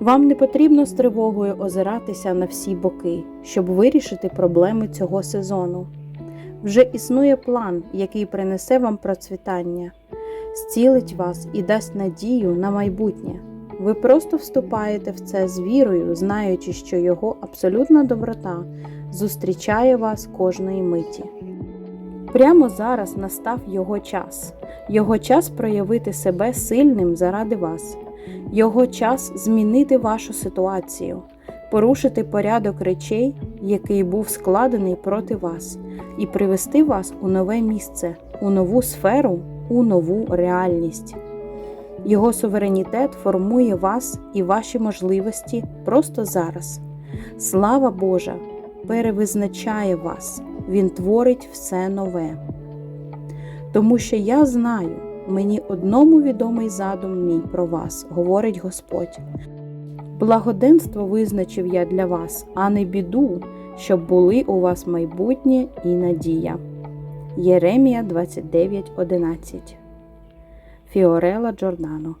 Вам не потрібно з тривогою озиратися на всі боки, щоб вирішити проблеми цього сезону. Вже існує план, який принесе вам процвітання, зцілить вас і дасть надію на майбутнє. Ви просто вступаєте в це з вірою, знаючи, що Його абсолютна доброта зустрічає вас кожної миті. Прямо зараз настав Його час, Його час проявити себе сильним заради вас, Його час змінити вашу ситуацію, порушити порядок речей, який був складений проти вас, і привести вас у нове місце, у нову сферу, у нову реальність. Його суверенітет формує вас і ваші можливості просто зараз. Слава Божа перевизначає вас, Він творить все нове. Тому що я знаю, мені одному відомий задум мій про вас, говорить Господь. Благоденство визначив я для вас, а не біду, щоб були у вас майбутнє і надія. Єремія 29.11 Фіорела Джордано